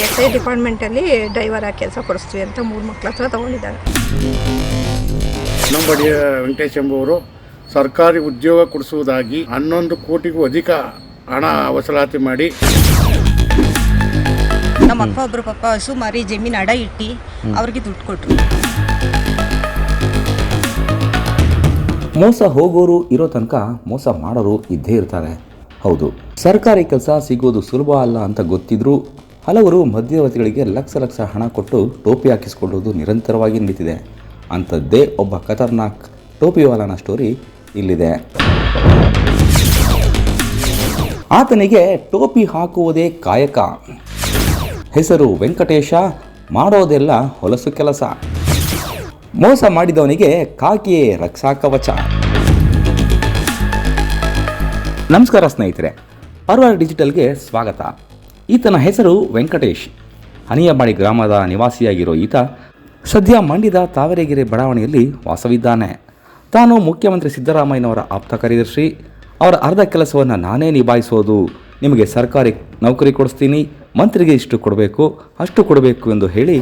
S I ಡಿಪಾರ್ಟ್ಮೆಂಟಲ್ಲಿ driver ಆಗಿ ಕೆಲಸ ಕೊಡಿಸ್ತೀವಿ ಅಂತ ಮೂರು ಮಕ್ಕಳ ಹತ್ರ ತೊಗೊಂಡಿದ್ದಾರೆ. ನಮ್ಮ ಬಡಿಯ ವೆಂಕಟೇಶ್ ಎಂಬುವರು ಸರ್ಕಾರಿ ಉದ್ಯೋಗ ಕೊಡಿಸುವುದಾಗಿ ಹನ್ನೊಂದು ಕೋಟಿಗೂ ಅಧಿಕ ಹಣ ವಸೂಲಾತಿ ಮಾಡಿ. ನಮ್ಮ ಅಪ್ಪ ಒಬ್ಬರು ಪಾಪ ಹಸು ಮಾರಿ ಜಮೀನು ಅಡ ಇಟ್ಟು ಅವ್ರಿಗೆ ದುಡ್ಡು ಕೊಟ್ಟರು ಮೋಸ ಹೋಗೋರು ಇರೋ ತನಕ ಮೋಸ ಮಾಡೋರು ಇದ್ದೇ ಇರ್ತಾರೆ. ಹೌದು ಸರ್ಕಾರಿ ಕೆಲಸ ಸಿಗೋದು ಸುಲಭ ಅಲ್ಲ ಅಂತ ಗೊತ್ತಿದ್ರೂ ಹಲವರು ಮಧ್ಯವರ್ತಿಗಳಿಗೆ ಲಕ್ಷ ಲಕ್ಷ ಹಣ ಕೊಟ್ಟು ಟೋಪಿ ಹಾಕಿಸಿಕೊಳ್ಳುವುದು ನಿರಂತರವಾಗಿ ನಡೀತಿದೆ ಅಂಥದ್ದೇ ಒಬ್ಬ ಖತರ್ನಾಕ್ ಟೋಪಿವಾಲನ ಸ್ಟೋರಿ ಇಲ್ಲಿದೆ. ಆತನಿಗೆ ಟೋಪಿ ಹಾಕುವುದೇ ಕಾಯಕ. ಹೆಸರು ವೆಂಕಟೇಶ, ಮಾಡೋದೆಲ್ಲ ಹೊಲಸು ಕೆಲಸ. ಮೋಸ ಮಾಡಿದವನಿಗೆ ಕಾಕಿಯೇ ರಕ್ಷಾ ಕವಚ. ನಮಸ್ಕಾರ ಸ್ನೇಹಿತರೆ ಪರ್ವ ಡಿಜಿಟಲ್ಗೆ ಸ್ವಾಗತ. ಈತನ ಹೆಸರು ವೆಂಕಟೇಶ್. ಹನಿಯಬಾಡಿ ಗ್ರಾಮದ ನಿವಾಸಿಯಾಗಿರೋ ಈತ ಸದ್ಯ ಮಂಡ್ಯದ ತಾವರೆಗೆರೆ ಬಡಾವಣೆಯಲ್ಲಿ ವಾಸವಿದ್ದಾನೆ. ತಾನು ಮುಖ್ಯಮಂತ್ರಿ ಸಿದ್ದರಾಮಯ್ಯನವರ ಆಪ್ತ ಕಾರ್ಯದರ್ಶಿ. ಅವರ ಅರ್ಧ ಕೆಲಸವನ್ನು ನಾನೇ ನಿಭಾಯಿಸೋದು. ನಿಮಗೆ ಸರ್ಕಾರಿ ನೌಕರಿ ಕೊಡಿಸ್ತೀನಿ. ಮಂತ್ರಿಗೆ ಇಷ್ಟು ಕೊಡಬೇಕು, ಅಷ್ಟು ಕೊಡಬೇಕು ಎಂದು ಹೇಳಿ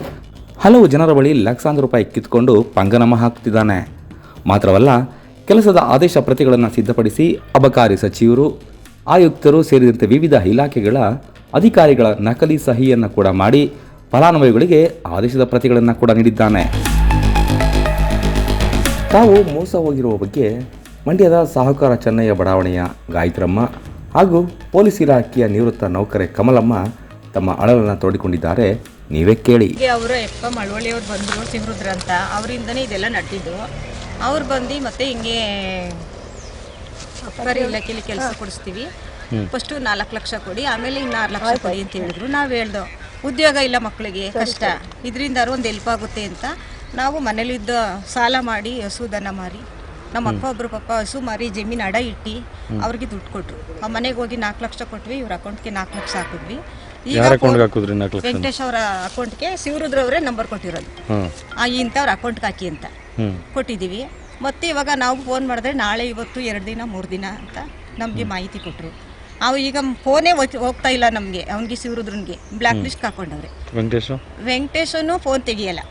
ಹಲವು ಜನರ ಬಳಿ ಲಕ್ಷಾಂತರ ರೂಪಾಯಿ ಕಿತ್ಕೊಂಡು ಪಂಗನಮ ಹಾಕ್ತಿದ್ದಾನೆ ಮಾತ್ರವಲ್ಲ, ಕೆಲಸದ ಆದೇಶ ಪ್ರತಿಗಳನ್ನು ಸಿದ್ಧಪಡಿಸಿ ಅಬಕಾರಿ ಸಚಿವರು, ಆಯುಕ್ತರು ಸೇರಿದಂತೆ ವಿವಿಧ ಇಲಾಖೆಗಳ ಅಧಿಕಾರಿಗಳ ನಕಲಿ ಸಹಿಯನ್ನು ಕೂಡ ಮಾಡಿ ಫಲಾನುಭವಿಗಳಿಗೆ ಆದೇಶದ ಪ್ರತಿಗಳನ್ನು ಕೂಡ ನೀಡಿದ್ದಾನೆ. ತಾವು ಮೋಸ ಹೋಗಿರುವ ಬಗ್ಗೆ ಮಂಡ್ಯದ ಸಹಕಾರ ಚೆನ್ನಯ್ಯ ಬಡಾವಣೆಯ ಗಾಯತ್ರಮ್ಮ ಹಾಗೂ ಪೊಲೀಸ್ ಇಲಾಖೆಯ ನಿವೃತ್ತ ನೌಕರೆ ಕಮಲಮ್ಮ ತಮ್ಮ ಅಳಲನ್ನು ತೋಡಿಕೊಂಡಿದ್ದಾರೆ. ನೀವೇ ಕೇಳಿ. ಅವರು ಎಪ್ಪ ಮಳವಳ್ಳಿಯವ್ರು ಬಂದರು ಸಿಂಹರುದ್ರ ಅಂತ ಅವರಿಂದನೇ ಇದೆಲ್ಲ ನಡೆದಿದ್ದು. ಅವ್ರು ಬಂದು ಮತ್ತೆ ಹಿಂಗೆ ಇಲಾಖೆಯಲ್ಲಿ ಕೆಲಸ ಕೊಡಿಸ್ತೀವಿ. ಫಸ್ಟು ನಾಲ್ಕು ಲಕ್ಷ ಕೊಡಿ ಆಮೇಲೆ ಇನ್ನು ಆರು ಲಕ್ಷ ಕೊಡಿ ಅಂತ ಹೇಳಿದ್ರು. ನಾವು ಹೇಳ್ದೋ ಉದ್ಯೋಗ ಇಲ್ಲ ಮಕ್ಕಳಿಗೆ ಕಷ್ಟ. ಇದರಿಂದ ಒಂದು ಹೆಲ್ಪ್ ಆಗುತ್ತೆ ಅಂತ ನಾವು ಮನೇಲಿದ್ದ ಸಾಲ ಮಾಡಿ ಹಸು ದನ ಮಾರಿ ನಮ್ಮ ಅಪ್ಪ ಒಬ್ರು ಪಪ್ಪ ಹಸು ಮಾರಿ ಜಮೀನು ಅಡ ಇಟ್ಟು ಅವ್ರಿಗೆ ದುಡ್ಡು ಕೊಟ್ರು. ಆ ಮನೆಗೆ ಹೋಗಿ ನಾಲ್ಕು ಲಕ್ಷ ಕೊಟ್ವಿ ಇವ್ರ ಅಕೌಂಟ್ಗೆ ನಾಲ್ಕು ಲಕ್ಷ ಹಾಕಿದ್ವಿ. ಈಗ ವೆಂಕಟೇಶ್ ಅವರ ಅಕೌಂಟ್ಗೆ ಶಿವರುದ್ರವರೇ ನಂಬರ್ ಕೊಟ್ಟಿರೋದು. ಇಂಥವ್ರ ಅಕೌಂಟ್ಗೆ ಹಾಕಿ ಅಂತ ಕೊಟ್ಟಿದ್ದೀವಿ. ಮತ್ತೆ ಇವಾಗ ನಾವು ಫೋನ್ ಮಾಡಿದ್ರೆ ನಾಳೆ ಇವತ್ತು ಎರಡು ದಿನ ಮೂರು ದಿನ ಅಂತ ನಮಗೆ ಮಾಹಿತಿ ಕೊಟ್ಟರು ಅವು ಈಗ ಫೋನೇ ಹೋಗ್ತಾ ಇಲ್ಲ ನಮಗೆ ಅವನಿಗೆ ಶಿವರುದ್ರನ್ಗೆ ಬ್ಲಾಕ್ ಲಿಸ್ಟ್ ಹಾಕೊಂಡವ್ರೆ. ವೆಂಕಟೇಶು? ವೆಂಕಟೇಶನು ಫೋನ್ ತೆಗಿಯಲ್ಲ.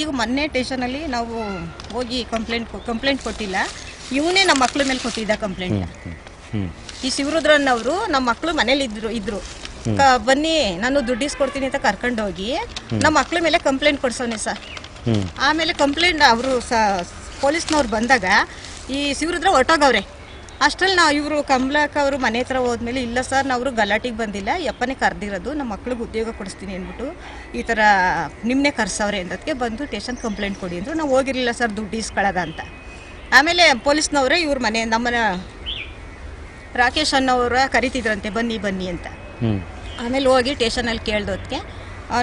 ಈಗ ಮೊನ್ನೆ ಸ್ಟೇಷನಲ್ಲಿ ನಾವು ಹೋಗಿ ಕಂಪ್ಲೇಂಟ್ ಕಂಪ್ಲೇಂಟ್ ಕೊಟ್ಟಿಲ್ಲ. ಇವನೇ ನಮ್ಮ ಮಕ್ಳ ಮೇಲೆ ಕೊಟ್ಟಿದ್ದ ಕಂಪ್ಲೇಂಟ್ ಈ ಶಿವರುದ್ರನ್ ಅವರು ನಮ್ಮ ಮಕ್ಕಳು ಮನೇಲಿ ಇದ್ರು ಇದ್ರು. ಬನ್ನಿ ನಾನು ದುಡ್ಡು ಇಸ್ಕೊಡ್ತೀನಿ ಅಂತ ಕರ್ಕೊಂಡು ಹೋಗಿ ನಮ್ಮ ಮಕ್ಳ ಮೇಲೆ ಕಂಪ್ಲೇಂಟ್ ಕೊಡ್ಸೋನೆ ಸರ್. ಆಮೇಲೆ ಕಂಪ್ಲೇಂಟ್ ಅವರು ಸ ಪೊಲೀಸ್ನವ್ರು ಬಂದಾಗ ಈ ಶಿವರುದ್ರ ಹೊರ್ಟೋಗವ್ರೆ. ಅಷ್ಟ್ರಲ್ಲಿ ನಾವು ಇವರು ಕಮಲಕ್ಕ ಅವರು ಮನೆ ಹತ್ರ ಹೋದ್ಮೇಲೆ ಇಲ್ಲ ಸರ್ ನಾವು ಗಲಾಟೆಗೆ ಬಂದಿಲ್ಲ ಯಪ್ಪನೇ ಕರೆದಿರೋದು ನಮ್ಮ ಮಕ್ಳಿಗೆ ಉದ್ಯೋಗ ಕೊಡಿಸ್ತೀನಿ ಅಂದ್ಬಿಟ್ಟು ಈ ಥರ ನಿಮ್ಮನ್ನೇ ಕರ್ಸವ್ರೆ ಅಂದದಕ್ಕೆ ಬಂದು ಟೇಷನ್ ಕಂಪ್ಲೇಂಟ್ ಕೊಡಿ ಅಂದರು. ನಾವು ಹೋಗಿರಲಿಲ್ಲ ಸರ್ ದುಡ್ಡು ಇಸ್ಕೊಳ್ಳೋದ ಅಂತ. ಆಮೇಲೆ ಪೊಲೀಸ್ನವರೇ ಇವ್ರ ಮನೆ ನಮ್ಮನ ರಾಕೇಶ್ ಅನ್ನೋರ ಕರಿತಿದ್ರಂತೆ ಬನ್ನಿ ಬನ್ನಿ ಅಂತ. ಆಮೇಲೆ ಹೋಗಿ ಟೇಷನಲ್ಲಿ ಕೇಳ್ದೋದಕ್ಕೆ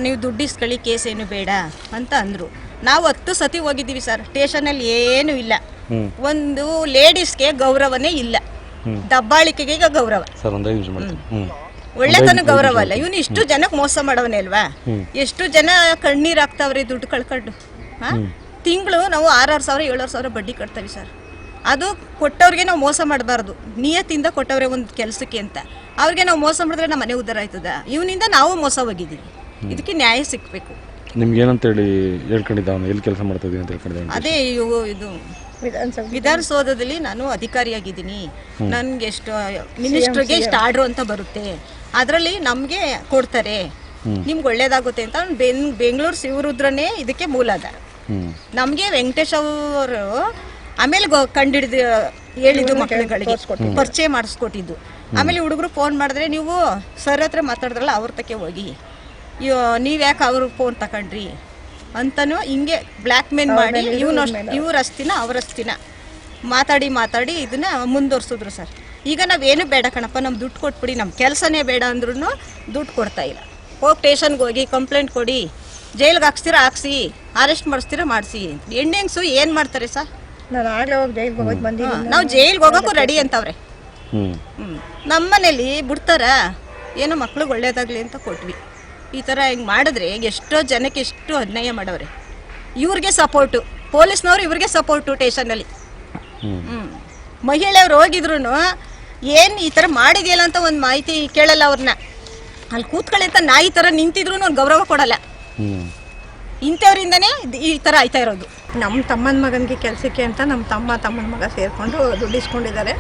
ನೀವು ದುಡ್ಡು ಇಸ್ಕೊಳ್ಳಿ ಕೇಸ್ ಏನು ಬೇಡ ಅಂತ ಅಂದರು. ನಾವು ಹತ್ತು ಸತಿ ಹೋಗಿದ್ದೀವಿ ಸರ್ ಟೇಷನಲ್ಲಿ ಏನೂ ಇಲ್ಲ. ಒಂದು ಲೇಡೀಸ್ಗೆ ಗೌರವನೇ ಇಲ್ಲ. ದಬ್ಬಾಳಿಕೆಗೆ ಈಗ ಗೌರವ. ಸರ್ ಒಂದೇ ಯೂಸ್ ಮಾಡ್ತೀನಿ. ಹ್ಞೂ ಒಳ್ಳೆತನ ಗೌರವ ಅಲ್ಲ. ಇವನು ಇಷ್ಟು ಜನಕ್ಕೆ ಮೋಸ ಮಾಡವನೇ ಅಲ್ವಾ? ಎಷ್ಟು ಜನ ಕಣ್ಣೀರ್ ಹಾಕ್ತಾವ್ರಿ ದುಡ್ಡು ಕಳ್ಕೊಂಡು? ತಿಂಗಳು ನಾವು ಆರಾರು ಸಾವಿರ ಏಳಾರು ಸಾವಿರ ಬಡ್ಡಿ ಕಟ್ತೀವಿ ಸರ್. ಅದು ಕೊಟ್ಟವ್ರಿಗೆ ನಾವು ಮೋಸ ಮಾಡಬಾರ್ದು. ನಿಯತ್ತಿಂದ ಕೊಟ್ಟವ್ರೆ ಒಂದು ಕೆಲಸಕ್ಕೆ ಅಂತ. ಅವ್ರಿಗೆ ನಾವು ಮೋಸ ಮಾಡಿದ್ರೆ ನಮ್ಮ ಮನೆ ಉದ್ದಾರ ಆಯ್ತದ? ಇವನಿಂದ ನಾವು ಮೋಸ ಹೋಗಿದ್ದೀವಿ. ಇದಕ್ಕೆ ನ್ಯಾಯ ಸಿಕ್ಕಬೇಕು ನಿಮ್ಗೆ ಏನಂತೇಳಿ ಹೇಳ್ಕೊಂಡಿದ್ದ ಅವನು? ಎಲ್ಲಿ ಕೆಲಸ ಮಾಡ್ತಾ ಇದ್ದೀನಿ ಅಂತ ಹೇಳ್ಕೊಂಡಿದ್ದ ಅದೇ ಇವು ಇದು ವಿಧಾನಸಭೆ ವಿಧಾನಸೌಧದಲ್ಲಿ ನಾನು ಅಧಿಕಾರಿಯಾಗಿದ್ದೀನಿ. ನನ್ಗೆ ಎಷ್ಟು ಮಿನಿಸ್ಟರ್ಗೆ ಇಷ್ಟು ಆರ್ಡ್ರು ಅಂತ ಬರುತ್ತೆ. ಅದರಲ್ಲಿ ನಮಗೆ ಕೊಡ್ತಾರೆ. ನಿಮ್ಗೆ ಒಳ್ಳೇದಾಗುತ್ತೆ ಅಂತ ಅವ್ನು ಬೆನ್ ಬೆಂಗಳೂರು ಶಿವರುದ್ರನೇ ಇದಕ್ಕೆ ಮೂಲ ಅದ. ನಮಗೆ ವೆಂಕಟೇಶ್ ಅವರು ಆಮೇಲೆ ಗೊ- ಕಂಡಿಡ್ದು ಹೇಳಿದ್ದು ಮಕ್ಕಳುಗಳಿಗೆ. ಪರಿಚಯ ಮಾಡಿಸ್ಕೊಟ್ಟಿದ್ದು. ಆಮೇಲೆ ಹುಡುಗರು ಫೋನ್ ಮಾಡಿದ್ರೆ ನೀವು ಸರ್ ಹತ್ರ ಮಾತಾಡಿದ್ರಲ್ಲ ಅವ್ರ ತಕ್ಕೆ ಹೋಗಿ. ನೀವು ಯಾಕೆ ಅವ್ರ ಫೋನ್ ತಗೊಂಡ್ರಿ ಅಂತನೂ ಹಿಂಗೆ ಬ್ಲ್ಯಾಕ್ ಮೇಲ್ ಮಾಡಿ ಇವನ ಇವ್ರ ಅವರಷ್ಟಿನ ಅವ್ರ. ಮಾತಾಡಿ ಮಾತಾಡಿ ಇದನ್ನ ಮುಂದುವರ್ಸಿದ್ರು ಸರ್. ಈಗ ನಾವೇನು ಬೇಡ ಕಣಪ್ಪ ನಮ್ಮ ದುಡ್ಡು ಕೊಟ್ಬಿಡಿ. ನಮ್ಮ ಕೆಲಸನೇ ಬೇಡ ಅಂದ್ರೂ ದುಡ್ಡು ಕೊಡ್ತಾ ಇಲ್ಲ. ಹೋಗಿ ಟೇಷನ್ಗೆ ಹೋಗಿ ಕಂಪ್ಲೇಂಟ್ ಕೊಡಿ. ಜೈಲ್ಗೆ ಹಾಕ್ಸ್ತೀರಾ ಹಾಕ್ಸಿ. ಅರೆಸ್ಟ್ ಮಾಡಿಸ್ತೀರಾ ಮಾಡಿಸಿ ಹೆಣ್ಣೆಂಗ್ಸು ಏನು ಮಾಡ್ತಾರೆ ಸರ್? ನಾನು ಆಗಲೇ ಹೋಗಿ ಜೈಲ್ಗೆ ಹೋಗಿ ಬಂದಿದ್ದೀನಿ. ನಾವು ಜೈಲ್ಗೆ ಹೋಗೋಕ್ಕೂ ರೆಡಿ ಅಂತವ್ರೆ. ಹ್ಞೂ ಹ್ಞೂ ನಮ್ಮ ಮನೇಲಿ ಬಿಡ್ತಾರ ಏನೋ ಮಕ್ಳಿಗೆ ಒಳ್ಳೇದಾಗಲಿ ಅಂತ ಕೊಟ್ವಿ. ಈ ಥರ ಹಿಂಗೆ ಮಾಡಿದ್ರೆ ಎಷ್ಟೋ ಜನಕ್ಕೆ ಎಷ್ಟು ಅನ್ಯಾಯ ಮಾಡವ್ರೆ. ಇವ್ರಿಗೆ ಸಪೋರ್ಟು ಪೊಲೀಸ್ನವ್ರು ಇವ್ರಿಗೆ ಸಪೋರ್ಟು ಟೇಷನಲ್ಲಿ ಹ್ಞೂ ಮಹಿಳೆಯವ್ರು ಹೋಗಿದ್ರು ಏನು ಈ ಥರ ಮಾಡಿದೆಯಲ್ಲ ಅಂತ ಒಂದು ಮಾಹಿತಿ ಕೇಳಲ್ಲ ಅವ್ರನ್ನ ಅಲ್ಲಿ ಕೂತ್ಕೊಳ್ಳಿ ಅಂತ ನಾಯಿ ಥರ ನಿಂತಿದ್ರು ಅವ್ನು ಗೌರವ ಕೊಡಲ್ಲ. ಹ್ಞೂ ಇಂಥವ್ರಿಂದನೇ ಇದ್- ಈ ಥರ ಆಯ್ತಾ ಇರೋದು. ನಮ್ಮ ತಮ್ಮನ ಮಗನಿಗೆ ಕೆಲಸಕ್ಕೆ ಅಂತ ನಮ್ಮ ತಮ್ಮ ತಮ್ಮನ ಮಗ ಸೇರಿಕೊಂಡು ದುಡ್ಡಿಸ್ಕೊಂಡಿದ್ದಾರೆ.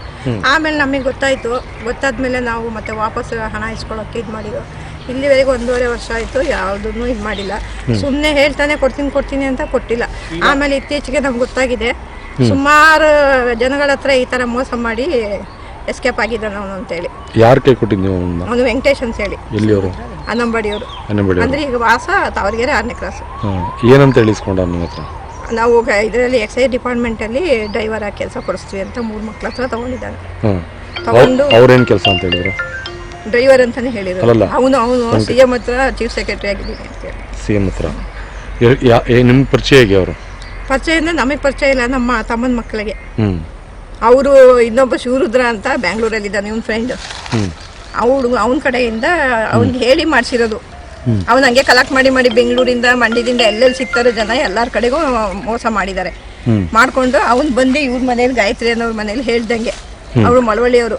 ಆಮೇಲೆ ನಮಗೆ ಗೊತ್ತಾಯಿತು. ಗೊತ್ತಾದ್ಮೇಲೆ ನಾವು ಮತ್ತೆ ವಾಪಸ್ ಹಣ ಇಸ್ಕೊಳ್ಳೋಕೆ ಇದು ಮಾಡಿದ್ರು ಇಲ್ಲಿವರೆಗೂ ಒಂದೂವರೆ ವರ್ಷ ಆಯಿತು ಯಾವುದನ್ನು ಇದು ಮಾಡಿಲ್ಲ. ಸುಮ್ಮನೆ ಹೇಳ್ತಾನೆ ಕೊಡ್ತೀನಿ ಕೊಡ್ತೀನಿ ಅಂತ ಕೊಟ್ಟಿಲ್ಲ. ಆಮೇಲೆ ಇತ್ತೀಚೆಗೆ ನಮ್ಗೆ ಗೊತ್ತಾಗಿದೆ ಸುಮಾರು ಜನಗಳ ಹತ್ರ ಈ ಥರ ಮೋಸ ಮಾಡಿ ಎಸ್ಕೇಪ್ ಆಗಿದ್ದಾನೆ ಅವನು ಅಂತೇಳಿ. ಯಾರ ಕೈ ಕೊಟ್ಟಿದ್ದು ಅವನು ವೆಂಕಟೇಶ್ ಅಂತ ಹೇಳಿ. ಎಲ್ಲಿಯವರು? ಅನ್ನಂಬಡಿಯವರು ಅನ್ನಬೇಡಿ ಅಂದರೆ ಈಗ ವಾಸ ತಾವರಿಗೆರೆ ಆರನೇ ಕ್ಲಾಸ್ ಏನಂತ ಹೇಳಿಸ್ಕೊಂಡ ನಿಮ್ಮ ಹತ್ರ? ನಾವು ಇದರಲ್ಲಿ ಎಕ್ಸೈಸ್ ಡಿಪಾರ್ಟ್ಮೆಂಟಲ್ಲಿ ಡ್ರೈವರ್ ಆಗಿ ಕೆಲಸ ಕೊಡಿಸ್ತೀವಿ ಅಂತ ಮೂರು ಮಕ್ಕಳ ಹತ್ರ ತಗೊಂಡಿದ್ದಾನೆ. ತೊಗೊಂಡು ತಗೊಂಡು ಅವ್ರೇನು ಕೆಲಸ ಅಂತ ಹೇಳಿದ್ರು? ಡ್ರೈವರ್ ಅಂತಾನೆ ಹೇಳಿದ್ರು ಅಲ್ಲಲ್ಲ. ಅವನು ಅವನು ಸಿ ಎಂ ಹತ್ರ ಚೀಫ್ ಸೆಕ್ರೆಟರಿ ಆಗಿದ್ದೀನಿ ಅಂತೇಳಿ ಸಿ ಎಂ ಹತ್ರ. ಎ- ಯಾ- ಏ- ನಿಮ್ಮ ಪರಿಚಯ ಹೇಗೆ ಅವರು? ಪರಿಚಯ ಅಂದ್ರೆ ನಮಗೆ ಪರಿಚಯ ಇಲ್ಲ ನಮ್ಮ ತಮ್ಮನ ಮಕ್ಕಳಿಗೆ. ಹ್ಞೂ ಅವರು ಇನ್ನೊಬ್ಬ ಶಿವರುದ್ರ ಅಂತ ಬ್ಯಾಂಗ್ಳೂರಲ್ಲಿದ್ದಾನೆ ಇವನ್ ಫ್ರೆಂಡ್ ಹ್ಞೂ ಅವಳು ಅವನ ಕಡೆಯಿಂದ ಅವ್ನಿಗೆ ಹೇಳಿ ಮಾಡಿಸಿರೋದು. ಅವ್ನು ಹಂಗೆ ಕಲೆಕ್ಟ್ ಮಾಡಿ ಮಾಡಿ ಬೆಂಗಳೂರಿಂದ ಮಂಡ್ಯದಿಂದ ಎಲ್ಲೆಲ್ಲಿ ಸಿಗ್ತಾರೋ ಜನ ಎಲ್ಲರ ಕಡೆಗೂ ಮೋಸ ಮಾಡಿದ್ದಾರೆ. ಹ್ಮ್. ಮಾಡ್ಕೊಂಡು ಅವ್ನು ಬಂದು ಇವ್ರ ಮನೇಲಿ ಗಾಯತ್ರಿ ಅನ್ನೋರ್ ಮನೇಲಿ ಹೇಳ್ದಂಗೆ. ಅವರು ಮಳವಳ್ಳಿಯವರು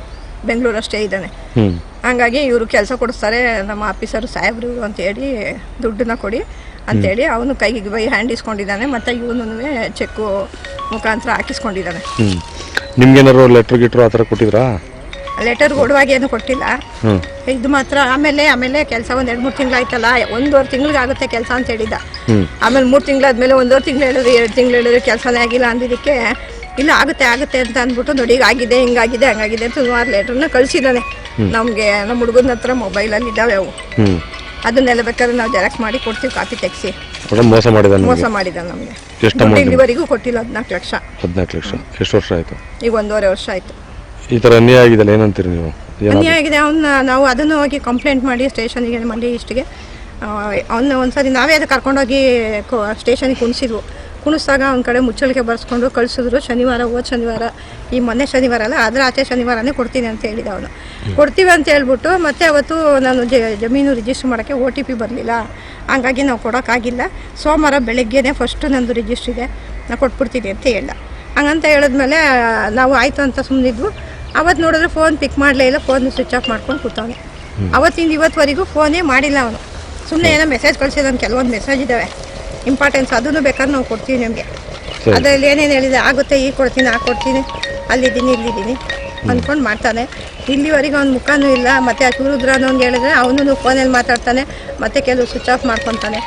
ಬೆಂಗಳೂರು ಅಷ್ಟೇ ಇದ್ದಾನೆ. ಹ್ಞೂ ಹಂಗಾಗಿ ಇವರು ಕೆಲಸ ಕೊಡಿಸ್ತಾರೆ ನಮ್ಮ ಆಫೀಸರ್ ಸಾಹೇಬ್ರು ಇವ್ರು ಅಂತ ಹೇಳಿ ದುಡ್ಡನ್ನ ಕೊಡಿ ಅಂತೇಳಿ ಅವನು ಕೈಗೆ ಬೈ ಹ್ಯಾಂಡ್ ಇಸ್ಕೊಂಡಿದ್ದಾನೆ ಮತ್ತು ಇವನು ಚೆಕ್ಕು ಮುಖಾಂತರ ಹಾಕಿಸ್ಕೊಂಡಿದ್ದಾನೆ. ನಿಮ್ಗೇನಾದ್ರು ಲೆಟರ್ ಗಿಟ್ರು ಆ ಥರ ಕೊಟ್ಟಿದ್ರಾ? ಲೆಟರ್ ಕೊಡುವಾಗ ಏನು ಕೊಟ್ಟಿಲ್ಲ. ಇದು ಮಾತ್ರ ಆಮೇಲೆ ಆಮೇಲೆ ಕೆಲಸ ಒಂದು ಎರಡು ಮೂರು ತಿಂಗಳಾಯ್ತಲ್ಲ ಒಂದೂವರೆ ತಿಂಗಳಿಗಾಗುತ್ತೆ ಕೆಲಸ ಅಂತ ಹೇಳಿದ್ದ. ಆಮೇಲೆ ಮೂರು ತಿಂಗಳಾದ್ಮೇಲೆ ಒಂದೂವರೆ ತಿಂಗಳು ಹೇಳಿದ್ರು ಎರಡು ತಿಂಗಳು ಹೇಳಿದ್ರು ಕೆಲಸನೇ ಆಗಿಲ್ಲ ಅಂದಿದ್ದಕ್ಕೆ ಇಲ್ಲ ಆಗುತ್ತೆ ಆಗುತ್ತೆ ಅಂತ ಅಂದ್ಬಿಟ್ಟು ನೋಡಿ ಈಗ ಆಗಿದೆ ಹಿಂಗಾಗಿದೆ ಹಂಗಾಗಿದೆ ಅಂತ ಸುಮಾರು ಲೆಟ್ರನ್ನ ಕಳಿಸಿದ್ದಾನೆ. ನಮಗೆ ನಮ್ಮ ಹುಡುಗನ ಹತ್ರ ಮೊಬೈಲಲ್ಲಿ ಇದ್ದಾವೆ ಅವು. ಹ್ಞೂ ಅದನ್ನೆಲ್ಲ ಬೇಕಾದ್ರೆ ನಾವು ಜೆರಾಕ್ಸ್ ಮಾಡಿ ಕೊಡ್ತೀವಿ ಕಾಪಿ ತೆಗಿಸಿ. ಮೋಸ ಮಾಡಿದ ಮೋಸ ನಿಮಗೆ. ಮಾಡಿದ ನಮಗೆ. ದುಡ್ಡು ಇಲ್ಲಿವರೆಗೂ ಕೊಟ್ಟಿಲ್ಲ ಹದಿನಾಲ್ಕು ಲಕ್ಷ. ಹದಿನಾಲ್ಕು ಲಕ್ಷ. ಎಷ್ಟು ವರ್ಷ ಆಯ್ತು? ಈಗ ಒಂದೂವರೆ ವರ್ಷ ಆಯ್ತು. ಈ ತರ ಅನ್ಯಾಯ ಆಗಿದೆ ಏನಂತೀರಿ ನೀವು? ಅನ್ಯಾಯ ಆಗಿದೆ ಅವನ್ನ ನಾವು ಅದನ್ನು ಹೋಗಿ ಕಂಪ್ಲೇಂಟ್ ಮಾಡಿ ಸ್ಟೇಷನ್ಗೆ ಮಂಡ್ಯ ಇಷ್ಟಿಗೆ ಅವನ್ನ ಒಂದ್ಸರಿ ನಾವೇ ಅದು ಕರ್ಕೊಂಡೋಗಿ ಸ್ಟೇಷನ್ಗೆ ಕುಣಿಸಿದ್ವು. ಕುಣಿಸ್ದಾಗ ಅವ್ನ ಕಡೆ ಮುಚ್ಚಳಿಕೆ ಬರ್ಸ್ಕೊಂಡು ಕಳಿಸಿದ್ರು. ಶನಿವಾರ ಹೋದ ಶನಿವಾರ ಈ ಮೊನ್ನೆ ಶನಿವಾರ ಅಲ್ಲ ಆದರೆ ಆಚೆ ಶನಿವಾರನೇ ಕೊಡ್ತೀನಿ ಅಂತ ಹೇಳಿದ ಅವನು. ಕೊಡ್ತೀವಿ ಅಂತ ಹೇಳ್ಬಿಟ್ಟು ಮತ್ತೆ ಅವತ್ತು ನಾನು ಜಮೀನು ರಿಜಿಸ್ಟರ್ ಮಾಡೋಕ್ಕೆ ಓ ಟಿ ಪಿ ಬರಲಿಲ್ಲ. ಹಂಗಾಗಿ ನಾವು ಕೊಡೋಕ್ಕಾಗಿಲ್ಲ ಸೋಮವಾರ ಬೆಳಗ್ಗೆನೇ ಫಸ್ಟು ನಂದು ರಿಜಿಸ್ಟ್ರ್ ಇದೆ. ನಾನು ಕೊಟ್ಬಿಡ್ತೀನಿ ಅಂತ ಹೇಳ್ದ ಹಂಗಂತ ಹೇಳಿದ್ಮೇಲೆ ನಾವು ಆಯಿತು ಅಂತ ಸುಮ್ಮನಿದ್ವು ಅವತ್ತು ನೋಡಿದ್ರೆ ಫೋನ್ ಪಿಕ್ ಮಾಡಲೇ ಇಲ್ಲ ಫೋನ್ ಸ್ವಿಚ್ ಆಫ್ ಮಾಡ್ಕೊಂಡು ಕೂತವನೆ. ಅವತ್ತಿಂದ ಇವತ್ತುವರೆಗೂ ಫೋನೇ ಮಾಡಿಲ್ಲ ಅವನು. ಸುಮ್ಮನೆ ಏನೋ ಮೆಸೇಜ್ ಕಳಿಸಿದ ಕೆಲವೊಂದು ಮೆಸೇಜ್ ಇದ್ದಾವೆ ಇಂಪಾರ್ಟೆನ್ಸ್ ಅದನ್ನು ಬೇಕಾದ್ರೆ ನಾವು ಕೊಡ್ತೀವಿ ನಿಮಗೆ. ಅದರಲ್ಲಿ ಏನೇನು ಹೇಳಿದೆ ಆಗುತ್ತೆ ಈಗ ಕೊಡ್ತೀನಿ ಆ ಕೊಡ್ತೀನಿ ಅಲ್ಲಿದ್ದೀನಿ ಇಲ್ಲಿದ್ದೀನಿ ಅಂದ್ಕೊಂಡು ಮಾಡ್ತಾನೆ. ಇಲ್ಲಿವರೆಗೆ ಅವ್ನ ಮುಖನೂ ಇಲ್ಲ ಮತ್ತು ಆ ಶಿವರುದ್ರ ಒಂದು ಹೇಳಿದ್ರೆ ಅವನು ಫೋನಲ್ಲಿ ಮಾತಾಡ್ತಾನೆ ಮತ್ತು ಕೆಲವು ಸ್ವಿಚ್ ಆಫ್ ಮಾಡ್ಕೊತಾನೆ.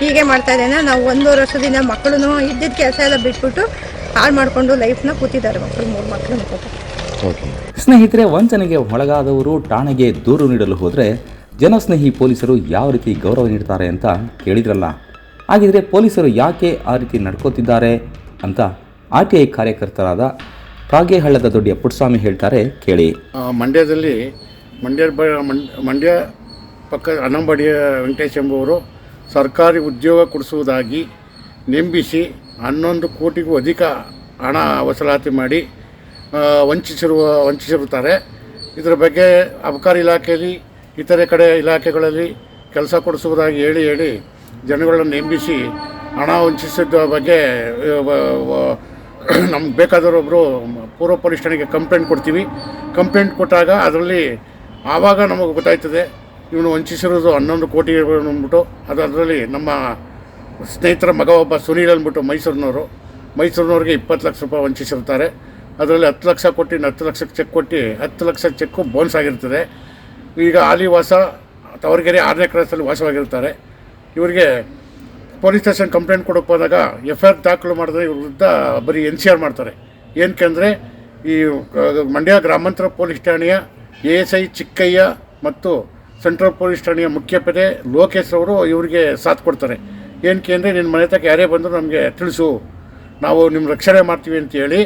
ಹೀಗೆ ಮಾಡ್ತಾ ಇದ್ದಾನೆ. ನಾವು ಒಂದೂವರೆ ವರ್ಷದಿಂದ ಮಕ್ಕಳು ಇದ್ದಿದ್ದ ಕೆಲಸ ಎಲ್ಲ ಬಿಟ್ಬಿಟ್ಟು ಹಾಳು ಮಾಡಿಕೊಂಡು ಲೈಫ್ನ ಕೂತಿದ್ದಾರೆ ಮಕ್ಕಳು ಮೂರು ಮಕ್ಕಳು ಕೂತು ಓಕೆ. ಸ್ನೇಹಿತರೆ ವಂಚನೆಗೆ ಒಳಗಾದವರು ಠಾಣೆಗೆ ದೂರು ನೀಡಲು ಹೋದರೆ ಜನಸ್ನೇಹಿ ಪೊಲೀಸರು ಯಾವ ರೀತಿ ಗೌರವ ನೀಡ್ತಾರೆ ಅಂತ ಕೇಳಿದ್ರಲ್ಲ. ಹಾಗಿದ್ರೆ ಪೊಲೀಸರು ಯಾಕೆ ಆ ರೀತಿ ನಡ್ಕೋತಿದ್ದಾರೆ ಅಂತ ಆರ್ ಟಿ ಐ ಕಾರ್ಯಕರ್ತರಾದ ಕಾಗೇಹಳ್ಳದ ದೊಡ್ಡ ಪುಟ್ಸ್ವಾಮಿ ಹೇಳ್ತಾರೆ, ಕೇಳಿ. ಮಂಡ್ಯದಲ್ಲಿ ಮಂಡ್ಯ ಮಂಡ್ಯ ಪಕ್ಕ ಅನ್ನಂಬಡಿಯ ವೆಂಕಟೇಶ್ ಎಂಬುವರು ಸರ್ಕಾರಿ ಉದ್ಯೋಗ ಕೊಡಿಸುವುದಾಗಿ ನೆಂಬಿಸಿ ಹನ್ನೊಂದು ಕೋಟಿಗೂ ಅಧಿಕ ಹಣ ವಸೂಲಾತಿ ಮಾಡಿ ವಂಚಿಸಿರುವ, ವಂಚಿಸಿರುತ್ತಾರೆ. ಇದರ ಬಗ್ಗೆ ಅಬಕಾರಿ ಇಲಾಖೆಯಲ್ಲಿ, ಇತರೆ ಕಡೆ ಇಲಾಖೆಗಳಲ್ಲಿ ಕೆಲಸ ಕೊಡಿಸುವುದಾಗಿ ಹೇಳಿ ಹೇಳಿ ಜನಗಳನ್ನು ನೇಮಿಸಿ ಹಣ ವಂಚಿಸಿದ ಬಗ್ಗೆ ನಮ್ಗೆ ಬೇಕಾದವರೊಬ್ಬರು ಪೂರ್ವ ಪೊಲೀಸ್ ಕಂಪ್ಲೇಂಟ್ ಕೊಡ್ತೀವಿ. ಕಂಪ್ಲೇಂಟ್ ಕೊಟ್ಟಾಗ ಅದರಲ್ಲಿ ಆವಾಗ ನಮಗೆ ಗೊತ್ತಾಯ್ತದೆ, ಇವನು ವಂಚಿಸಿರೋದು ಹನ್ನೊಂದು ಕೋಟಿ ಅಂದ್ಬಿಟ್ಟು, ಅದು ಅದರಲ್ಲಿ ನಮ್ಮ ಸ್ನೇಹಿತರ ಮಗ ಒಬ್ಬ ಸುನೀಲ್ ಅಂದ್ಬಿಟ್ಟು ಮೈಸೂರಿನವರು. ಮೈಸೂರಿನವ್ರಿಗೆ ಇಪ್ಪತ್ತು ಲಕ್ಷ ರೂಪಾಯಿ ವಂಚಿಸಿರ್ತಾರೆ. ಅದರಲ್ಲಿ ಹತ್ತು ಲಕ್ಷ ಕೊಟ್ಟು ಹತ್ತು ಲಕ್ಷಕ್ಕೆ ಚೆಕ್ ಕೊಟ್ಟು, ಹತ್ತು ಲಕ್ಷ ಚೆಕ್ಕು ಬೋನ್ಸ್ ಆಗಿರ್ತದೆ. ಈಗ ಆಲಿವಾಸ ವಾಸ ತವರಗೆರೆ ಆರನೇ ಕ್ರಾಸಲ್ಲಿ ವಾಸವಾಗಿರ್ತಾರೆ. ಇವರಿಗೆ ಪೊಲೀಸ್ ಸ್ಟೇಷನ್ ಕಂಪ್ಲೇಂಟ್ ಕೊಡೋಕೆ ಹೋದಾಗ ಎಫ್ ಐ ಆರ್ ದಾಖಲು ಮಾಡಿದ್ರೆ ಇವ್ರ ವಿರುದ್ಧ ಬರೀ ಎನ್ ಸಿ ಆರ್ ಮಾಡ್ತಾರೆ. ಏನಕ್ಕೆ ಅಂದರೆ ಈ ಮಂಡ್ಯ ಗ್ರಾಮಾಂತರ ಪೊಲೀಸ್ ಠಾಣೆಯ ಎ ಎಸ್ ಐ ಚಿಕ್ಕಯ್ಯ ಮತ್ತು ಸೆಂಟ್ರಲ್ ಪೊಲೀಸ್ ಠಾಣೆಯ ಮುಖ್ಯಪೇದೆ ಲೋಕೇಶ್ ಅವರು ಇವರಿಗೆ ಸಾಥ್ ಕೊಡ್ತಾರೆ. ಏನಕ್ಕೆ ಅಂದರೆ ನಿನ್ನ ಮನೆ ತಕ್ಕ ಯಾರೇ ಬಂದರೂ ನಮಗೆ ತಿಳಿಸು. ನಾವು ನಿಮ್ಮ ರಕ್ಷಣೆ ಮಾಡ್ತೀವಿ ಅಂತೇಳಿ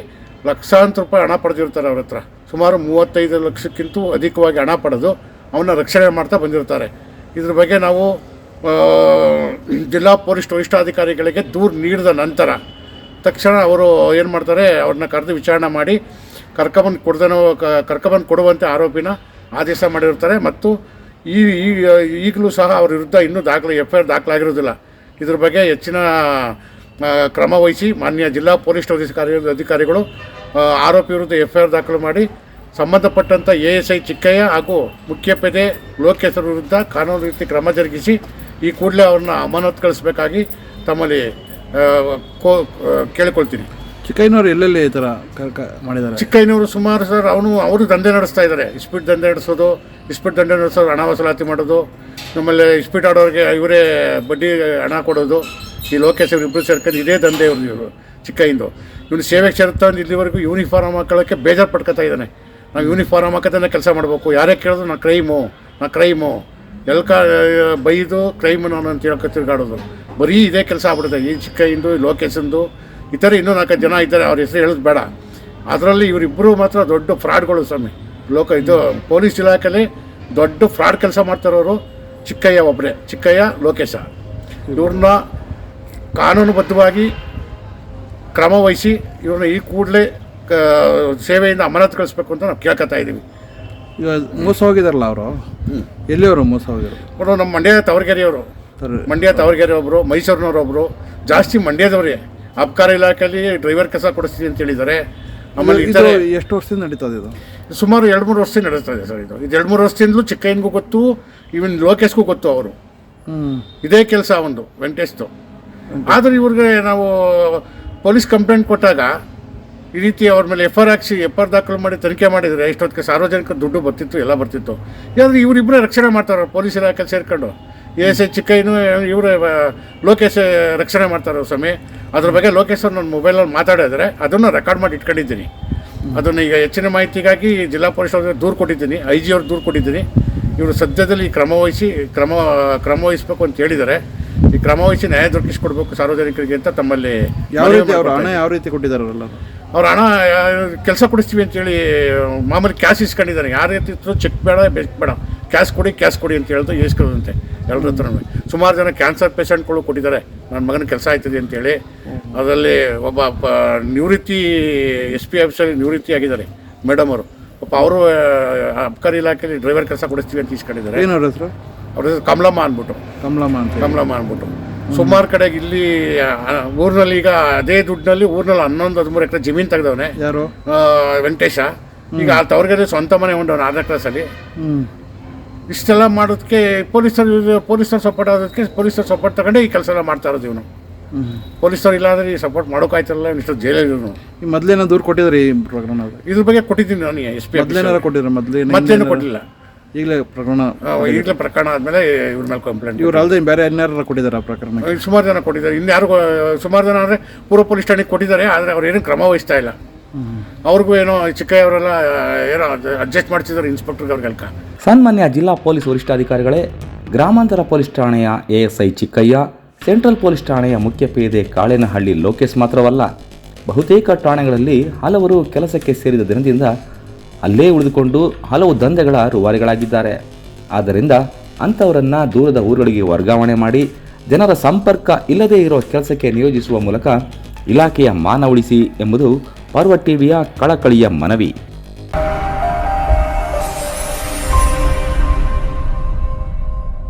ಲಕ್ಷಾಂತರ ರೂಪಾಯಿ ಹಣ ಪಡೆದಿರ್ತಾರೆ ಅವ್ರ ಹತ್ರ. ಸುಮಾರು ಮೂವತ್ತೈದು ಲಕ್ಷಕ್ಕಿಂತ ಅಧಿಕವಾಗಿ ಹಣ ಪಡೆದು ಅವನ್ನ ರಕ್ಷಣೆ ಮಾಡ್ತಾ ಬಂದಿರ್ತಾರೆ. ಇದ್ರ ಬಗ್ಗೆ ನಾವು ಜಿಲ್ಲಾ ಪೊಲೀಸ್ ವರಿಷ್ಠಾಧಿಕಾರಿಗಳಿಗೆ ದೂರು ನೀಡಿದ ನಂತರ ತಕ್ಷಣ ಅವರು ಏನು ಮಾಡ್ತಾರೆ, ಅವ್ರನ್ನ ಕರೆದು ವಿಚಾರಣೆ ಮಾಡಿ ಕರ್ಕಬಂದು ಕೊಡ್ದನೋ ಕರ್ಕಬಂದು ಕೊಡುವಂತೆ ಆರೋಪಿನ ಆದೇಶ ಮಾಡಿರ್ತಾರೆ ಮತ್ತು ಈ ಈಗಲೂ ಸಹ ಅವ್ರ ವಿರುದ್ಧ ಇನ್ನೂ ದಾಖಲೆ ಎಫ್ ಐ ದಾಖಲಾಗಿರೋದಿಲ್ಲ ಇದ್ರ ಬಗ್ಗೆ ಹೆಚ್ಚಿನ ಕ್ರಮ ವಹಿಸಿ ಮಾನ್ಯ ಜಿಲ್ಲಾ ಪೊಲೀಸ್ ಅಧಿಕಾರಿ ಅಧಿಕಾರಿಗಳು ಆರೋಪಿ ವಿರುದ್ಧ ಎಫ್ ಐ ಆರ್ ದಾಖಲು ಮಾಡಿ ಸಂಬಂಧಪಟ್ಟಂಥ ಎ ಎಸ್ ಐ ಚಿಕ್ಕಯ್ಯ ಹಾಗೂ ಮುಖ್ಯಪೇದೆ ಲೋಕೇಶ್ವರ ವಿರುದ್ಧ ಕಾನೂನು ರೀತಿ ಕ್ರಮ ಜರುಗಿಸಿ ಈ ಕೂಡಲೇ ಅವ್ರನ್ನ ಅಮಾನತ್ ಕಳಿಸ್ಬೇಕಾಗಿ ತಮ್ಮಲ್ಲಿ ಕೋ ಕೇಳ್ಕೊಳ್ತೀನಿ. ಚಿಕ್ಕಯ್ಯನವ್ರು ಎಲ್ಲೆಲ್ಲಿ ಈ ಥರ ಮಾಡಿದ್ದಾರೆ? ಚಿಕ್ಕಯ್ಯನವರು ಸುಮಾರು ಸರ್ ಅವನು ಅವರು ದಂಧೆ ನಡೆಸ್ತಾ ಇದ್ದಾರೆ. ಇಸ್ಪೀಟ್ ದಂಧೆ ನಡೆಸೋದು ಇಸ್ಪೀಟ್ ದಂಧೆ ನಡೆಸೋದು ಹಣ ವಸೂಲಾತಿ ಮಾಡೋದು ನಮ್ಮಲ್ಲಿ ಇಸ್ಪೀಟ್ ಆಡೋರಿಗೆ ಇವರೇ ಬಡ್ಡಿ ಹಣ ಕೊಡೋದು ಈ ಲೋಕೇಶ್ ಅವ್ರು ಇಬ್ಬರು ಸೇರ್ಕೊಂಡು ಇದೇ ದಂಧೆ ಇವರು ಇವರು ಚಿಕ್ಕಯ್ಯಂದು. ಇವನು ಸೇವೆಗೆ ಸೇರುತ್ತಂದು ಇಲ್ಲಿವರೆಗೂ ಯೂನಿಫಾರ್ಮ್ ಹಾಕೊಳ್ಳೋಕ್ಕೆ ಬೇಜಾರು ಪಡ್ಕೊತಾ ಇದ್ದಾನೆ. ನಾವು ಯೂನಿಫಾರ್ಮ್ ಹಾಕೋದೇ ಕೆಲಸ ಮಾಡಬೇಕು. ಯಾರೇ ಕೇಳಿದ್ರು ನಾ ಕ್ರೈಮು ನಾ ಕ್ರೈಮು ಎಲ್ಕ ಬೈದು ಕ್ರೈಮ್ ನಾನು ಅಂತ ಹೇಳ್ಕೊ ತಿರ್ಗಾಡೋದು. ಬರೀ ಇದೇ ಕೆಲಸ ಆಗ್ಬಿಡುತ್ತೆ. ಈ ಚಿಕ್ಕ ಇಂದು ಲೋಕೇಶಂದು, ಈ ಥರ ಇನ್ನೂ ನಾಲ್ಕು ಜನ ಇದ್ದಾರೆ, ಅವ್ರ ಹೆಸರು ಹೇಳೋದು ಬೇಡ. ಅದರಲ್ಲಿ ಇವರಿಬ್ಬರು ಮಾತ್ರ ದೊಡ್ಡ ಫ್ರಾಡ್ಗಳು ಸ್ವಾಮಿ. ಲೋಕ, ಇದು ಪೊಲೀಸ್ ಇಲಾಖೆಯಲ್ಲಿ ದೊಡ್ಡ ಫ್ರಾಡ್ ಕೆಲಸ ಮಾಡ್ತಾರವರು ಚಿಕ್ಕಯ್ಯ ಒಬ್ಬರೇ ಚಿಕ್ಕಯ್ಯ, ಲೋಕೇಶ. ಇವ್ರನ್ನ ಕಾನೂನುಬದ್ಧವಾಗಿ ಕ್ರಮವಹಿಸಿ ಇವ್ರನ್ನ ಈ ಕೂಡಲೇ ಸೇವೆಯಿಂದ ಅಮಾನತು ಕಳಿಸ್ಬೇಕು ಅಂತ ನಾವು ಕೇಳ್ಕೊತಾ ಇದ್ದೀವಿ ಈಗ ಮೋಸ ಹೋಗಿದಾರಲ್ಲ ಅವರು? ಎಲ್ಲಿಯವರು ಮೋಸ ಹೋಗಿದ್ರು? ಅವರು ನಮ್ಮ ಮಂಡ್ಯ ತವರಗೆರೆಯವರು. ಮಂಡ್ಯ ತವರಗೆರೆ ಒಬ್ಬರು ಮೈಸೂರಿನವ್ರು ಒಬ್ಬರು ಜಾಸ್ತಿ ಮಂಡ್ಯದವರೇ. ಅಬ್ಕಾರ ಇಲಾಖೆಯಲ್ಲಿ ಡ್ರೈವರ್ ಕೆಲಸ ಕೊಡಿಸ್ತೀನಿ ಅಂತ ಹೇಳಿದ್ದಾರೆ. ಆಮೇಲೆ ಇದು ಎಷ್ಟು ವರ್ಷದಿಂದ ನಡೀತದೆ ಇದು ಸುಮಾರು ಎರಡು ಮೂರು ವರ್ಷದಿಂದ ನಡೀತಾ ಇದೆ ಸರ್ ಇದು. ಇದು ಎರಡು ಮೂರು ವರ್ಷದಿಂದಲೂ ಚಿಕ್ಕಯ್ಯನಿಗೂ ಗೊತ್ತು ಇವನ್ ಲೋಕೇಶ್ಗೂ ಗೊತ್ತು ಅವರು. ಇದೇ ಕೆಲಸ ಒಂದು ವೆಂಕಟೇಶ್ದು. ಆದರೆ ಇವ್ರಿಗೆ ನಾವು ಪೊಲೀಸ್ ಕಂಪ್ಲೇಂಟ್ ಕೊಟ್ಟಾಗ ಈ ರೀತಿ ಅವ್ರ ಮೇಲೆ ಎಫ್ ಆರ್ ಹಾಕ್ಸಿ ಎಫ್ ಆರ್ ದಾಖಲು ಮಾಡಿ ತನಿಖೆ ಮಾಡಿದರೆ ಇಷ್ಟೊತ್ತಿಗೆ ಸಾರ್ವಜನಿಕ ದುಡ್ಡು ಬರ್ತಿತ್ತು ಎಲ್ಲ ಬರ್ತಿತ್ತು. ಯಾಕಂದರೆ ಇವರಿಬ್ಬರೇ ರಕ್ಷಣೆ ಮಾಡ್ತಾರೆ ಪೊಲೀಸ್ ಇಲಾಖೆ ಸೇರ್ಕೊಂಡು? ಎ ಎಸ್ ಐ ಚಿಕ್ಕಯ್ಯನು ಇವರೇ ಲೋಕೇಶ್ ರಕ್ಷಣೆ ಮಾಡ್ತಾರೆ ಸ್ವಾಮಿ? ಅದ್ರ ಬಗ್ಗೆ ಲೋಕೇಶ್ ಅವ್ರು ನನ್ನ ಮೊಬೈಲಲ್ಲಿ ಮಾತಾಡಿದರೆ ಅದನ್ನು ರೆಕಾರ್ಡ್ ಮಾಡಿ ಇಟ್ಕೊಂಡಿದ್ದೀನಿ. ಅದನ್ನು ಈಗ ಹೆಚ್ಚಿನ ಮಾಹಿತಿಗಾಗಿ ಜಿಲ್ಲಾ ಪೊಲೀಸ್ ಅವ್ರಿಗೆ ದೂರು ಕೊಟ್ಟಿದ್ದೀನಿ ಐ ಜಿ ಅವ್ರಿಗೆ ದೂರು ಕೊಟ್ಟಿದ್ದೀನಿ. ಇವರು ಸದ್ಯದಲ್ಲಿ ಕ್ರಮ ವಹಿಸಿ ಕ್ರಮ ಕ್ರಮ ವಹಿಸಬೇಕು ಅಂತ ಹೇಳಿದ್ದಾರೆ. ಈ ಕ್ರಮ ವಹಿಸಿ ನ್ಯಾಯ ದೊರಕಿಸ್ಕೊಡ್ಬೇಕು ಸಾರ್ವಜನಿಕರಿಗೆ ಅಂತ ತಮ್ಮಲ್ಲಿ ಯಾವ ರೀತಿ ಅವರು ಹಣ ಯಾವ ರೀತಿ ಕೊಟ್ಟಿದ್ದಾರಲ್ಲ ಅವ್ರ ಹಣ ಕೆಲಸ ಕೊಡಿಸ್ತೀವಿ ಅಂತೇಳಿ ಮಾಮೂಲಿ ಕ್ಯಾಶ್ ಇಸ್ಕೊಂಡಿದ್ದಾರೆ. ಯಾರು ಎತ್ತಿತ್ತು ಚೆಕ್ ಬೇಡ ಬೆಕ್ ಬೇಡ. ಕ್ಯಾಶ್ ಕೊಡಿ ಕ್ಯಾಶ್ ಕೊಡಿ ಅಂತ ಹೇಳ್ದು ಇಸ್ಕೊಳ್ಳೋದಂತೆ ಎಲ್ಲರ ಹತ್ರ ಸುಮಾರು ಜನ ಕ್ಯಾನ್ಸರ್ ಪೇಷಂಟ್ಗಳು ಕೊಟ್ಟಿದ್ದಾರೆ. ನನ್ನ ಮಗನ ಕೆಲಸ ಆಯ್ತದೆ ಅಂತೇಳಿ. ಅದರಲ್ಲಿ ಒಬ್ಬ ನಿವೃತ್ತಿ ಎಸ್ ಪಿ ಆಫೀಸಲ್ಲಿ ನಿವೃತ್ತಿ ಆಗಿದ್ದಾರೆ ಮೇಡಮ್ ಅವರು. ಪಾಪ ಅವರು ಅಬ್ಕಾರಿ ಇಲಾಖೆಯಲ್ಲಿ ಡ್ರೈವರ್ ಕೆಲಸ ಕೊಡಿಸ್ತೀವಿ ಅಂತ ಇಸ್ಕೊಂಡಿದ್ದಾರೆ. ಅವ್ರ ಹೆಸರು? ಕಮಲಮ್ಮ ಅಂದ್ಬಿಟ್ಟು. ಕಮಲಮ್ಮ ಅಂತ. ಕಮಲಮ್ಮ ಅಂದ್ಬಿಟ್ಟು. ಸುಮಾರು ಕಡೆ ಇಲ್ಲಿ ಆ, ಊರಿನಲ್ಲಿ ಈಗ ಅದೇ ದುಡ್ಡಿನಲ್ಲಿ ಊರಿನಲ್ಲಿ ಹನ್ನೊಂದು ಹದಿಮೂರು ಎಕರೆ ಜಮೀನು ತೆಗೆದವನೆ. ಯಾರು? ವೆಂಕಟೇಶ. ಈಗ ಆ ತವ್ರಿಗೆ ಸ್ವಂತ ಮನೆ ಉಂಡವನು ಆಧಾರ್ ಕ್ಲಾಸಲ್ಲಿ ಇಷ್ಟೆಲ್ಲ ಮಾಡೋದಕ್ಕೆ ಪೊಲೀಸರು ಪೊಲೀಸರು ಸಪೋರ್ಟ್ ಆಗೋದಕ್ಕೆ ಪೊಲೀಸರು ಸಪೋರ್ಟ್ ತಗೊಂಡೆ ಈ ಕೆಲಸ ಎಲ್ಲ ಮಾಡ್ತಾ ಇರೋದು ಇವನು. ಪೊಲೀಸರು ಇಲ್ಲಾಂದ್ರೆ ಈ ಸಪೋರ್ಟ್ ಮಾಡೋಕ್ಕಾಯ್ತಲ್ಲ ಇಷ್ಟು ಜೈಲಲ್ಲಿ ಇವನು. ಈ ಮೊದಲೇನೋ ದೂರು ಕೊಟ್ಟಿದ್ರಿ ಈ ಪ್ರಕರಣ? ಇದ್ರ ಬಗ್ಗೆ ಕೊಟ್ಟಿದ್ದೀನಿ ನಾನು ಎಸ್ ಪಿ ಮೊದಲೇನಾರ ಕೊಟ್ಟಿದ್ರು? ಮೊದಲೇನು ಮತ್ತೇನು ಕೊಟ್ಟಿಲ್ಲ. ಈಗಲೇ ಪ್ರಕರಣ ಈಗಲೇ ಪ್ರಕರಣ ಆದಮೇಲೆ ಇವ್ರ ಮೇಲೆ ಕಂಪ್ಲೇಂಟ್ ಇವ್ರು ಅಲ್ಲದೆ ಬೇರೆ ಇನ್ಯಾರು ಕೊಟ್ಟಿದ್ದಾರೆ ಆ ಪ್ರಕರಣ ಸುಮಾರು ಜನ ಕೊಟ್ಟಿದ್ದಾರೆ. ಇನ್ಯಾರು ಸುಮಾರು ಜನ ಅಂದರೆ ಪೂರ್ವ ಪೊಲೀಸ್ ಠಾಣೆಗೆ ಕೊಟ್ಟಿದ್ದಾರೆ ಆದರೆ ಅವ್ರು ಏನು ಕ್ರಮ ವಹಿಸ್ತಾ ಇಲ್ಲ. ಅವ್ರಿಗೂ ಏನೋ ಚಿಕ್ಕಯ್ಯವರೆಲ್ಲ ಏನೋ ಅಡ್ಜಸ್ಟ್ ಮಾಡ್ತಿದ್ದಾರೆ ಇನ್ಸ್ಪೆಕ್ಟರ್ಗೆ ಅವ್ರಿಗೆಲ್ಕ ಸನ್ಮಾನ್ಯ ಜಿಲ್ಲಾ ಪೊಲೀಸ್ ವರಿಷ್ಠಾಧಿಕಾರಿಗಳೇ ಗ್ರಾಮಾಂತರ ಪೊಲೀಸ್ ಠಾಣೆಯ ಎಎಸ್ಐ ಚಿಕ್ಕಯ್ಯ ಸೆಂಟ್ರಲ್ ಪೊಲೀಸ್ ಠಾಣೆಯ ಮುಖ್ಯ ಪೇದೆ ಕಾಳೇನಹಳ್ಳಿ ಲೋಕೇಶ್ ಮಾತ್ರವಲ್ಲ ಬಹುತೇಕ ಠಾಣೆಗಳಲ್ಲಿ ಹಲವರು ಕೆಲಸಕ್ಕೆ ಸೇರಿದ ದಿನದಿಂದ ಅಲ್ಲೇ ಉಳಿದುಕೊಂಡು ಹಲವು ದಂಧೆಗಳ ರೂವಾರಿಗಳಾಗಿದ್ದಾರೆ. ಆದ್ದರಿಂದ ಅಂಥವರನ್ನು ದೂರದ ಊರುಗಳಿಗೆ ವರ್ಗಾವಣೆ ಮಾಡಿ, ಜನರ ಸಂಪರ್ಕ ಇಲ್ಲದೇ ಇರೋ ಕೆಲಸಕ್ಕೆ ನಿಯೋಜಿಸುವ ಮೂಲಕ ಇಲಾಖೆಯ ಮಾನ ಉಳಿಸಿ ಎಂಬುದು ಪರ್ವ ಟಿವಿಯ ಕಳಕಳಿಯ ಮನವಿ.